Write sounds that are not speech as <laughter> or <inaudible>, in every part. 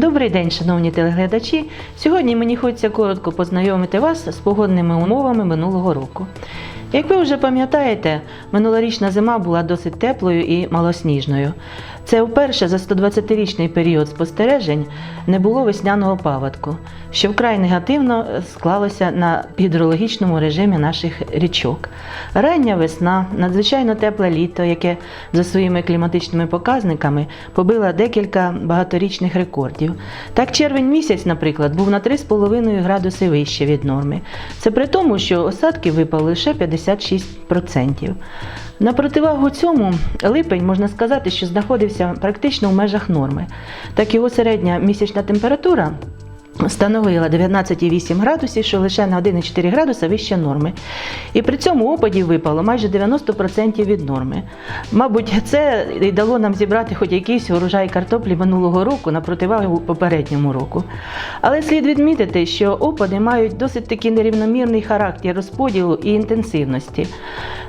Добрий день, шановні телеглядачі. Сьогодні мені хочеться коротко познайомити вас з погодними умовами минулого року. Як ви вже пам'ятаєте, минулорічна зима була досить теплою і малосніжною. Це вперше за 120-річний період спостережень не було весняного паводку, що вкрай негативно склалося на гідрологічному режимі наших річок. Рання весна, надзвичайно тепле літо, яке за своїми кліматичними показниками побило декілька багаторічних рекордів. Так, червень місяць, наприклад, був на 3,5 градуси вище від норми. Це при тому, що осадки випали лише 56%. На противагу цьому липень можна сказати, що знаходився практично в межах норми. Так його середня місячна температура становила 19,8 градусів, що лише на 1,4 градуса вище норми. І при цьому опадів випало майже 90% від норми. Мабуть, це і дало нам зібрати хоч якийсь урожай картоплі минулого року на противагу попередньому року. Але слід відмітити, що опади мають досить таки нерівномірний характер розподілу і інтенсивності.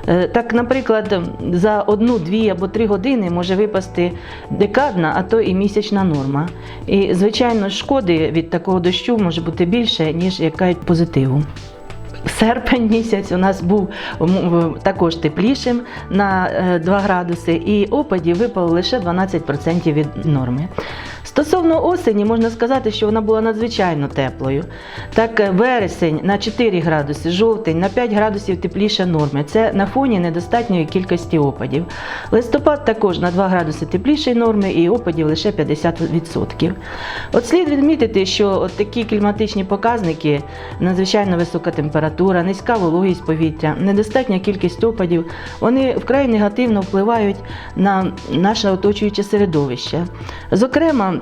Е, Так, наприклад, за одну, дві або три години може випасти декадна, а то і місячна норма. І, звичайно, шкоди від такого дощу може бути більше, ніж яка позитиву. Серпень місяць у нас був також теплішим на е, 2 градуси, і опадів випало лише 12% від норми. Стосовно осені, можна сказати, що вона була надзвичайно теплою. Так, е, вересень на 4 градуси, жовтень на 5 градусів тепліше норми. Це на фоні недостатньої кількості опадів. Листопад також на 2 градуси теплішої норми і опадів лише 50%. От слід відмітити, що от такі кліматичні показники, надзвичайно висока температура, низька вологість повітря, недостатня кількість опадів, вони вкрай негативно впливають на наше оточуюче середовище. Зокрема,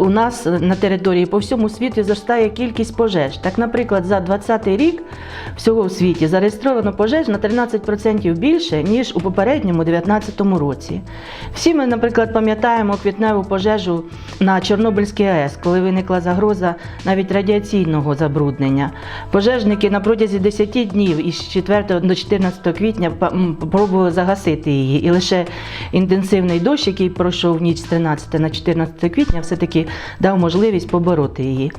у нас на території по всьому світу зростає кількість пожеж. Так, наприклад, за 2020 рік всього в світі зареєстровано пожеж на 13% більше, ніж у попередньому 2019 році. Всі ми, наприклад, пам'ятаємо квітневу пожежу на Чорнобильській АЕС, коли виникла загроза навіть радіаційного забруднення. Пожежники на протязі 10 днів із 4 до 14 квітня пробували загасити її. І лише інтенсивний дощ, який пройшов ніч з 13 на 14 квітня, все-таки дав можливість побороти її.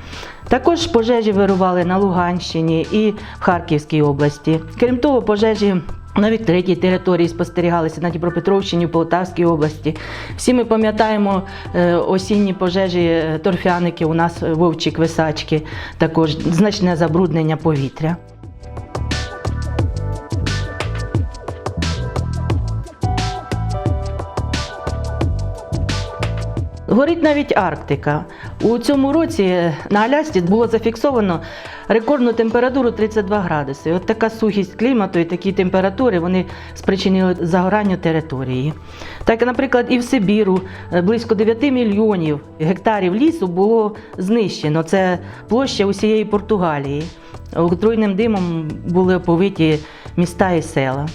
Також пожежі вирували на Луганщині і в Харківській області. Крім того, пожежі навіть третій території спостерігалися на Дніпропетровщині, Полтавській області. Всі ми пам'ятаємо е, осінні пожежі е, торфяники, у нас вовчі квисачки, також значне забруднення повітря. Горить навіть Арктика. У цьому році на Алясці було зафіксовано рекордну температуру 32 градуси. От така сухість клімату і такі температури вони спричинили загорання території. Так, наприклад, і в Сибіру е, близько 9 мільйонів гектарів лісу було знищено. Це площа усієї Португалії. Отруйним димом були оповиті міста і села.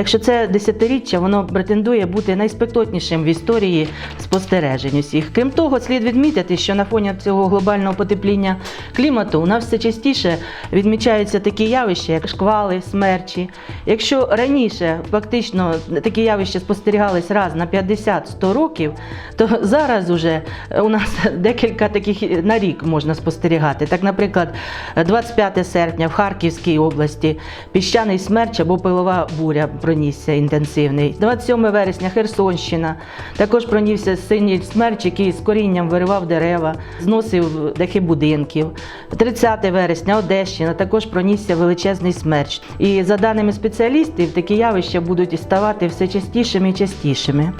Так що це десятиріччя воно претендує бути найспекотнішим в історії спостережень усіх. Крім того, слід відмітити, що на фоні цього глобального потепління клімату у нас все частіше відмічаються такі явища, як шквали, смерчі. Якщо раніше фактично такі явища спостерігались раз на 50-100 років, то зараз уже у нас <laughs> декілька таких на рік можна спостерігати. Так, наприклад, 25 серпня в Харківській області піщаний смерч або пилова буря пронісся інтенсивний. 27 вересня Херсонщина також пронісся синій смерч, який з корінням виривав дерева, зносив дахи будинків. 30 вересня Одещина також пронісся величезний смерч. І за даними спеціалістів, такі явища будуть ставати все частішими і частішими.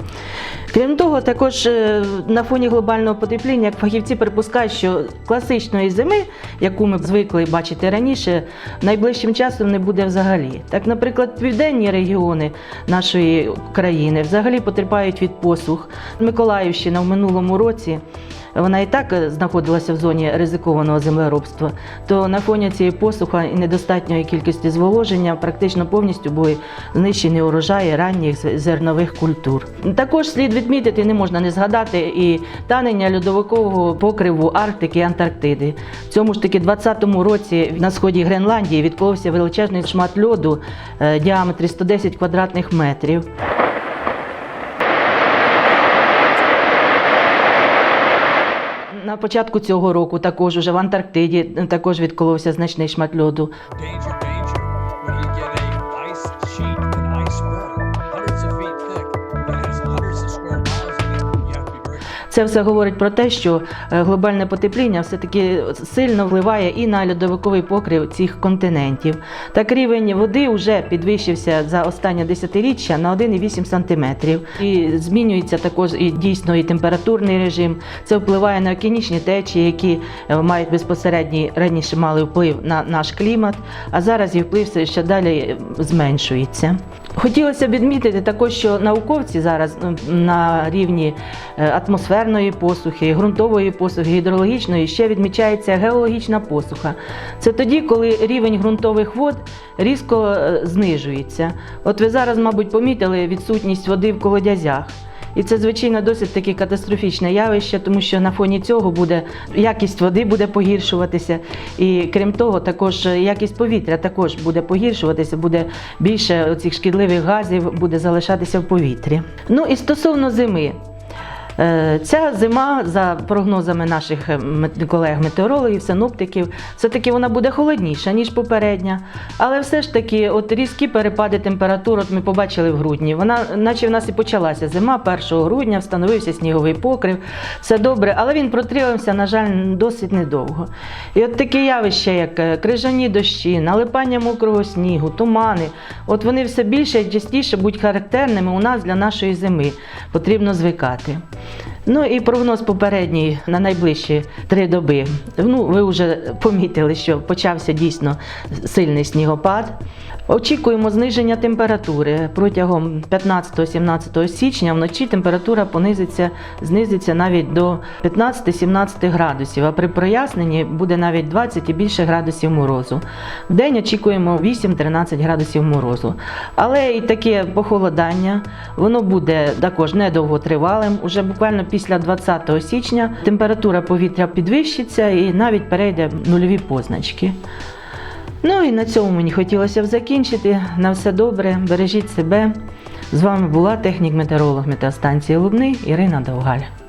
Крім того, також е, на фоні глобального потепління фахівці припускають, що класичної зими, яку ми звикли бачити раніше, найближчим часом не буде взагалі. Так, наприклад, південні регіони нашої країни взагалі потерпають від посух. Миколаївщина в минулому році. Вона і так е, знаходилася в зоні ризикованого землеробства, то на фоні цієї посуха і недостатньої кількості зволоження практично повністю були знищені урожаї ранніх зернових культур. Також слід відмітити, не можна не згадати і танення льодовикового покриву Арктики і Антарктиди. В цьому ж таки 20-му році на сході Гренландії відколовся величезний шмат льоду е, діаметрі 110 квадратних метрів. На початку цього року також уже в Антарктиді е, також відколовся значний шмат льоду. Це все говорить про те, що е, глобальне потепління все-таки сильно впливає і на льодовиковий покрив цих континентів. Так рівень води вже підвищився за останнє десятиріччя на 1,8 см. І змінюється також і дійсно і температурний режим. Це впливає на океанічні течії, які е, мають безпосередній раніше мали вплив на наш клімат, а зараз їх вплив ще далі е, зменшується. Хотілося б відмітити також, що науковці зараз на рівні е, атмосферної посухи, ґрунтової посухи, гідрологічної ще відмічається геологічна посуха. Це тоді, коли рівень ґрунтових вод різко е, знижується. От ви зараз, мабуть, помітили відсутність води в колодязях. І це, звичайно, досить таке катастрофічне явище, тому що на фоні цього буде якість води буде погіршуватися. І крім того, також якість повітря також буде погіршуватися, буде більше цих шкідливих газів буде залишатися в повітрі. Ну і стосовно зими. Е, Ця зима, за прогнозами наших е, колег-метеорологів, синоптиків, все-таки вона буде холодніша, ніж попередня. Але все ж таки, от різкі перепади температур, от ми побачили в грудні. Вона, наче в нас і почалася зима, 1 грудня, встановився сніговий покрив, все добре, але він протримався, на жаль, досить недовго. І от такі явища, як е, крижані дощі, налипання мокрого снігу, тумани, от вони все більше і частіше будуть характерними у нас для нашої зими. Потрібно звикати. Ну і прогноз попередній на найближчі три доби. Ну, ви вже помітили, що почався дійсно сильний снігопад. Очікуємо зниження температури протягом 15-17 січня. Вночі температура понизиться, знизиться навіть до 15-17 градусів, а при проясненні буде навіть 20 і більше градусів морозу. В день очікуємо 8-13 градусів морозу. Але і таке похолодання, воно буде також недовготривалим. Уже буквально після 20 січня температура повітря підвищиться і навіть перейде нульові позначки. Ну і на цьому мені хотілося б закінчити. На все добре, бережіть себе. З вами була технік-метеоролог метеостанції Лубни Ірина Довгаль.